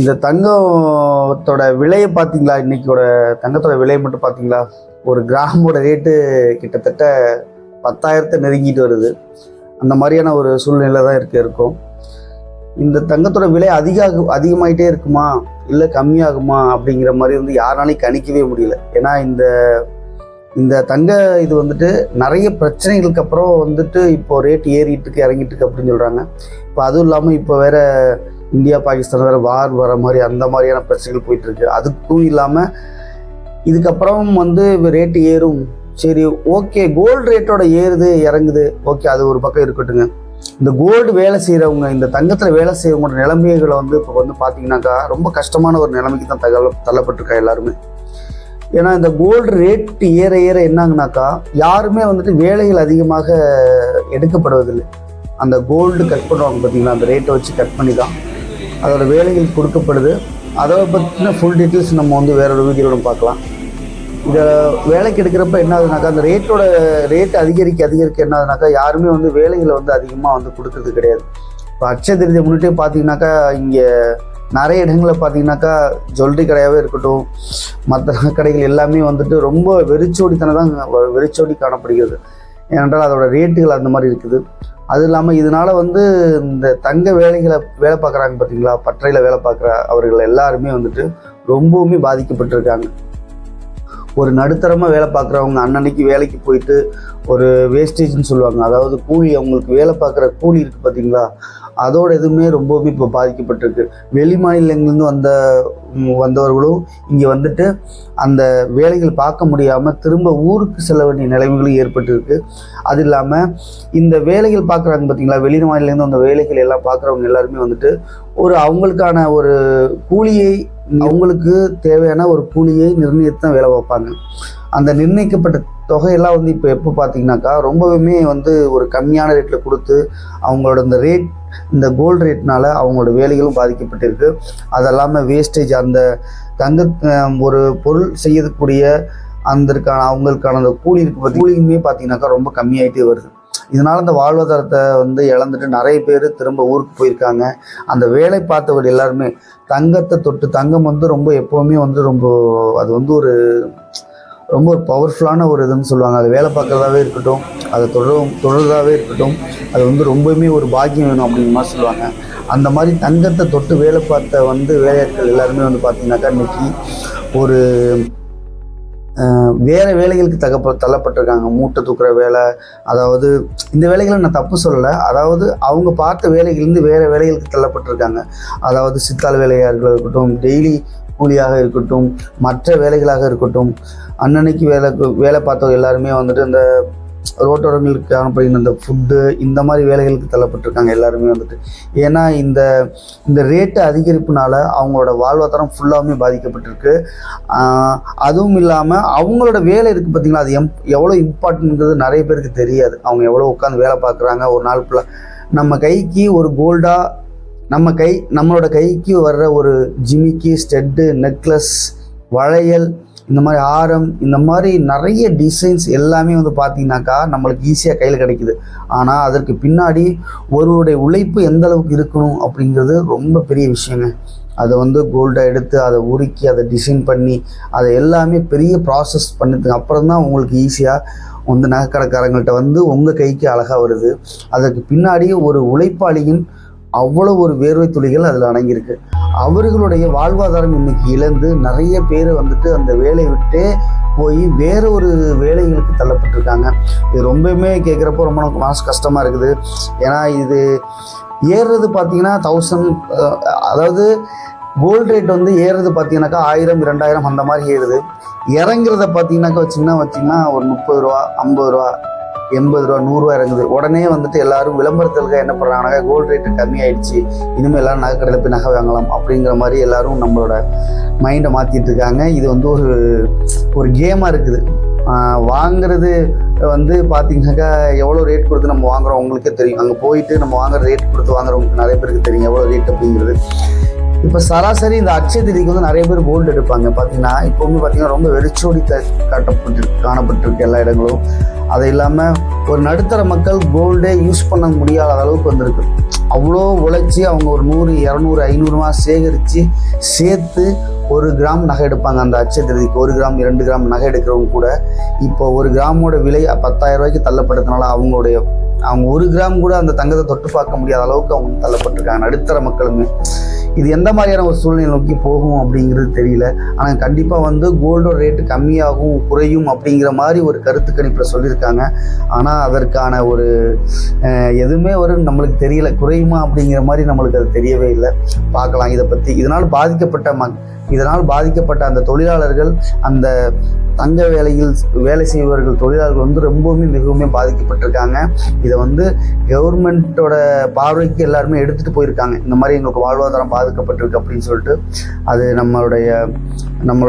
இந்த தங்கத்தோட விலையை பார்த்தீங்களா? இன்னைக்கோட தங்கத்தோட விலையை மட்டும் பார்த்தீங்களா? ஒரு கிராமோட ரேட்டு கிட்டத்தட்ட பத்தாயிரத்தை நெருங்கிட்டு வருது. அந்த மாதிரியான ஒரு சூழ்நிலை தான் இருக்க இருக்கும். இந்த தங்கத்தோட விலை அதிகாக அதிகமாயிட்டே இருக்குமா? இல்லை கம்மியாகுமா? அப்படிங்கிற மாதிரி வந்து யாராலையும் கணிக்கவே முடியல. ஏன்னா இந்த இந்த தங்க இது வந்துட்டு நிறைய பிரச்சனைகளுக்கு அப்புறம் வந்துட்டு இப்போ ரேட் ஏறிட்டு இருக்கு இறங்கிட்டு இருக்கு அப்படின்னு சொல்கிறாங்க இப்போ அதுவும் இல்லாமல் இப்போ வேற இந்தியா பாகிஸ்தான் வேறு வார் வர மாதிரி அந்த மாதிரியான பிரச்சனைகள் போயிட்டு இருக்கு அதுக்கும் இல்லாமல் இதுக்கப்புறம் வந்து ரேட்டு ஏறும். சரி ஓகே கோல்டு ரேட்டோட ஏறுது இறங்குது. ஓகே அது ஒரு பக்கம் இருக்கட்டுங்க. இந்த கோல்டு வேலை செய்கிறவங்க இந்த தங்கத்தில் வேலை செய்கிறவங்களோட நிலைமைகளை வந்து இப்போ வந்து பார்த்தீங்கன்னாக்கா ரொம்ப கஷ்டமான ஒரு நிலைமைக்கு தான் தகவல் தள்ளப்பட்டிருக்கா எல்லாருமே. ஏன்னா இந்த கோல்டு ரேட் ஏற ஏற என்னாங்கனாக்கா யாருமே வந்துட்டு வேலைகள் அதிகமாக எடுக்கப்படுவதில்லை. அந்த கோல்டு கட் பண்ணுவாங்க பார்த்தீங்களா அந்த ரேட்டை வச்சு கட் பண்ணி தான் அதோட வேலைகள் கொடுக்கப்படுது. அதை பற்றின ஃபுல் டீட்டெயில்ஸ் நம்ம வந்து வேற ஒரு வீடியோவில் பார்க்கலாம். இதை வேலைக்கு எடுக்கிறப்ப என்ன ஆகுதுனாக்கா அந்த ரேட்டோட ரேட் அதிகரிக்க அதிகரிக்க என்ன ஆகுதுனாக்கா யாருமே வந்து வேலைகளை வந்து அதிகமாக வந்து கொடுக்கறது கிடையாது. இப்போ அட்சய திருதியை முன்னிட்டே பார்த்தீங்கன்னாக்கா இங்கே நிறைய இடங்களில் பார்த்தீங்கன்னாக்கா ஜுவல்லரி கடையாகவே இருக்கட்டும் மற்ற கடைகள் எல்லாமே வந்துட்டு ரொம்ப வெறிச்சோடித்தனம் தான் வெறிச்சோடி காணப்படுகிறது. ஏனென்றால் அதோட ரேட்டுகள் அந்த மாதிரி இருக்குது. அது இல்லாமல் இதனால வந்து இந்த தங்க வேலைகளை வேலை பார்க்குறாங்க பார்த்தீங்களா பட்டறையில் வேலை பார்க்குற அவர்கள் எல்லாருமே வந்துட்டு ரொம்பவுமே பாதிக்கப்பட்டிருக்காங்க. ஒரு நடுத்தரமாக வேலை பார்க்குறவங்க அன்னன்னைக்கு வேலைக்கு போயிட்டு ஒரு வேஸ்டேஜ்னு சொல்லுவாங்க. அதாவது கூலி அவங்களுக்கு வேலை பார்க்குற கூலி இருக்குது பார்த்தீங்களா அதோட எதுவுமே ரொம்பவுமே இப்போ பாதிக்கப்பட்டிருக்கு. வெளி மாநிலங்கள்லேருந்து வந்த வந்தவர்களும் இங்கே வந்துட்டு அந்த வேலைகள் பார்க்க முடியாமல் திரும்ப ஊருக்கு செல்ல வேண்டிய நிலைமைகளும் ஏற்பட்டிருக்கு. அது இல்லாமல் இந்த வேலைகள் பார்க்குறாங்க பார்த்தீங்களா வெளி மாநிலங்கள்லேருந்து அந்த வேலைகள் எல்லாம் பார்க்குறவங்க எல்லாருமே வந்துட்டு ஒரு அவங்களுக்கான ஒரு கூலியை அவங்களுக்கு தேவையான ஒரு கூலியை நிர்ணயித்து தான் வேலை பார்ப்பாங்க. அந்த நிர்ணயிக்கப்பட்ட தொகையெல்லாம் வந்து இப்போ எப்போ பார்த்தீங்கன்னாக்கா ரொம்பவுமே வந்து ஒரு கம்மியான ரேட்டில் கொடுத்து அவங்களோட இந்த ரேட் இந்த கோல்டு ரேட்னால அவங்களோட வேலைகளும் பாதிக்கப்பட்டிருக்கு. அது இல்லாமல் வேஸ்டேஜ் அந்த தங்க ஒரு பொருள் செய்யக்கூடிய அந்த அவங்களுக்கான அந்த கூலி இருக்கு கூலியுமே பார்த்தீங்கன்னாக்கா ரொம்ப கம்மியாயிட்டே வருது. இதனால் இந்த வாழ்வாதாரத்தை வந்து இழந்துட்டு நிறைய பேர் திரும்ப ஊருக்கு போயிருக்காங்க. அந்த வேலை பார்த்தவர் எல்லாருமே தங்கத்தை தொட்டு தங்கம் வந்து ரொம்ப எப்போவுமே வந்து ரொம்ப அது வந்து ஒரு ரொம்ப ஒரு பவர்ஃபுல்லான ஒரு இதுன்னு சொல்லுவாங்க. அது வேலை பார்க்குறதாவே இருக்கட்டும் அதை தொடரும் தொடர்றதாகவே இருக்கட்டும் அது வந்து ரொம்பவுமே ஒரு பாக்கியம் வேணும் அப்படிங்கிற மாதிரி சொல்லுவாங்க. அந்த மாதிரி தங்கத்தை தொட்டு வேலை பார்த்த வந்து வேலையாட்கள் எல்லாருமே வந்து பார்த்தீங்கன்னாக்கா இன்னைக்கு ஒரு வேறு வேலைகளுக்கு தகப்ப தள்ளப்பட்டிருக்காங்க. மூட்டை தூக்குற வேலை அதாவது இந்த வேலைகளை நான் தப்பு சொல்லலை. அதாவது அவங்க பார்த்த வேலைகளிலிருந்து வேறு வேலைகளுக்கு தள்ளப்பட்டிருக்காங்க. அதாவது சித்தாள் வேலையாக இருக்கட்டும் டெய்லி கூலியாக இருக்கட்டும் மற்ற வேலைகளாக இருக்கட்டும் அன்னன்னைக்கு வேலை வேலை பார்த்தவங்க எல்லாருமே வந்துட்டு இந்த ரோட்டோரங்களுக்கு காணப்படுகிற இந்த ஃபுட்டு இந்த மாதிரி வேலைகளுக்கு தள்ளப்பட்டிருக்காங்க எல்லாருமே வந்துட்டு. ஏன்னா இந்த இந்த ரேட்டு அதிகரிப்புனால அவங்களோட வாழ்வாதாரம் ஃபுல்லாகவுமே பாதிக்கப்பட்டிருக்கு. அதுவும் இல்லாமல் அவங்களோட வேலை இருக்குது பார்த்திங்களா அது எம் எவ்வளோ இம்பார்ட்டன்ட்ங்கிறது நிறைய பேருக்கு தெரியாது. அவங்க எவ்வளோ உட்காந்து வேலை பார்க்குறாங்க ஒரு நாள் ஃபுல்லாக நம்ம கைக்கு ஒரு கோல்டாக நம்ம கை நம்மளோட கைக்கு வர்ற ஒரு ஜிமிக்கி ஸ்டெட்டு நெக்லஸ் வளையல் இந்த மாதிரி ஆரம் இந்த மாதிரி நிறைய டிசைன்ஸ் எல்லாமே வந்து பார்த்தீங்கன்னாக்கா நம்மளுக்கு ஈஸியாக கையில் கிடைக்குது. ஆனால் அதற்கு பின்னாடி ஒருவருடைய உழைப்பு எந்த அளவுக்கு இருக்கணும் அப்படிங்கிறது ரொம்ப பெரிய விஷயங்க. அதை வந்து கோல்டை எடுத்து அதை உருக்கி அதை டிசைன் பண்ணி அதை எல்லாமே பெரிய ப்ராசஸ் பண்ணதுக்கு அப்புறம் தான் உங்களுக்கு ஈஸியாக வந்து நகைக்கடைக்காரங்கள்ட்ட வந்து உங்கள் கைக்கு அழகாக வருது. அதற்கு பின்னாடி ஒரு உழைப்பாளியின் அவ்வளோ ஒரு வேர்வை துளிகள் அதில் அடங்கியிருக்கு. அவர்களுடைய வாழ்வாதாரம் இன்னைக்கு இழந்து நிறைய பேர் வந்துட்டு அந்த வேலையை விட்டே போய் வேற ஒரு வேலைகளுக்கு தள்ளப்பட்டிருக்காங்க. இது ரொம்பவுமே கேட்குறப்போ ரொம்ப நமக்கு மனசு கஷ்டமாக இருக்குது. ஏன்னா இது ஏறுறது பார்த்தீங்கன்னா தௌசண்ட் அதாவது கோல்டு ரேட் வந்து ஏறுறது பார்த்தீங்கன்னாக்கா ஆயிரம் ரெண்டாயிரம் அந்த மாதிரி ஏறுது. இறங்குறத பார்த்தீங்கன்னாக்கா வச்சிங்கன்னா வச்சிங்கன்னா ஒரு முப்பது ரூபா ஐம்பது ரூபா எண்பது ரூபா நூறுரூவா இறங்குது. உடனே வந்துட்டு எல்லாரும் விளம்பரத்தில் என்ன பண்ணுறாங்கனாக்கா கோல்டு ரேட்டு கம்மியாயிடுச்சு. இனிமேல் எல்லாரும் நகைக்கடையில் போய் நகை வாங்கலாம் அப்படிங்கிற மாதிரி எல்லாரும் நம்மளோட மைண்டை மாற்றிட்டு இருக்காங்க. இது வந்து ஒரு ஒரு கேமாக இருக்குது. வாங்கிறது வந்து பார்த்தீங்கன்னாக்கா எவ்வளோ ரேட் கொடுத்து நம்ம வாங்குறோம் உங்களுக்கே தெரியும். அங்கே போயிட்டு நம்ம வாங்குற ரேட் கொடுத்து வாங்குறவங்களுக்கு நிறைய பேருக்கு தெரியும் எவ்வளோ ரேட் அப்படிங்கிறது. இப்போ சராசரி இந்த அச்சய திதிக்கு வந்து நிறைய பேர் கோல்டு எடுப்பாங்க. பார்த்தீங்கன்னா இப்போ வந்து பார்த்தீங்கன்னா ரொம்ப வெறிச்சோடி த- காட்டப்பட்டு காணப்பட்டிருக்கு எல்லா இடங்களும். அது இல்லாமல் ஒரு நடுத்தர மக்கள் கோல்டே யூஸ் பண்ண முடியாத அளவுக்கு வந்திருக்கு. அவ்வளோ உழைச்சி அவங்க ஒரு நூறு இரநூறு ஐநூறுவா சேகரித்து சேர்த்து ஒரு கிராம் நகை எடுப்பாங்க அந்த அச்சத்திரதிக்கு ஒரு கிராம் இரண்டு கிராம் நகை எடுக்கிறவங்க கூட இப்போ ஒரு கிராமோட விலை பத்தாயிரம் ரூபாய்க்கு தள்ளப்பட்டதுனால அவங்களுடைய அவங்க ஒரு கிராம் கூட அந்த தங்கத்தை தொட்டு பார்க்க முடியாத அளவுக்கு அவங்க தள்ளப்பட்டிருக்காங்க. நடுத்தர மக்களுமே. இது எந்த மாதிரியான ஒரு சூழ்நிலை நோக்கி போகும் அப்படிங்கிறது தெரியல. ஆனால் கண்டிப்பாக வந்து கோல்டோட ரேட்டு கம்மியாகும் குறையும் அப்படிங்கிற மாதிரி ஒரு கருத்து கணிப்பில் சொல்லியிருக்காங்க. ஆனால் அதற்கான ஒரு எதுவுமே ஒரு நம்மளுக்கு தெரியல. குறையுமா அப்படிங்கிற மாதிரி நம்மளுக்கு அது தெரியவே இல்லை. பார்க்கலாம் இதை பற்றி இதனால் பாதிக்கப்பட்ட மக் இதனால் பாதிக்கப்பட்ட அந்த தொழிலாளர்கள் அந்த தங்க வேலையில் வேலை செய்பவர்கள் தொழிலாளர்கள் வந்து ரொம்பவுமே மிகவும் பாதிக்கப்பட்டிருக்காங்க. இதை வந்து கவர்மெண்ட்டோட பார்வைக்கு எல்லாருமே எடுத்துகிட்டு போயிருக்காங்க. இந்த மாதிரி எங்களுக்கு வாழ்வாதாரம் பாதிக்கப்பட்டிருக்கு அப்படின்னு சொல்லிட்டு அது நம்மளுடைய நம்மளுடைய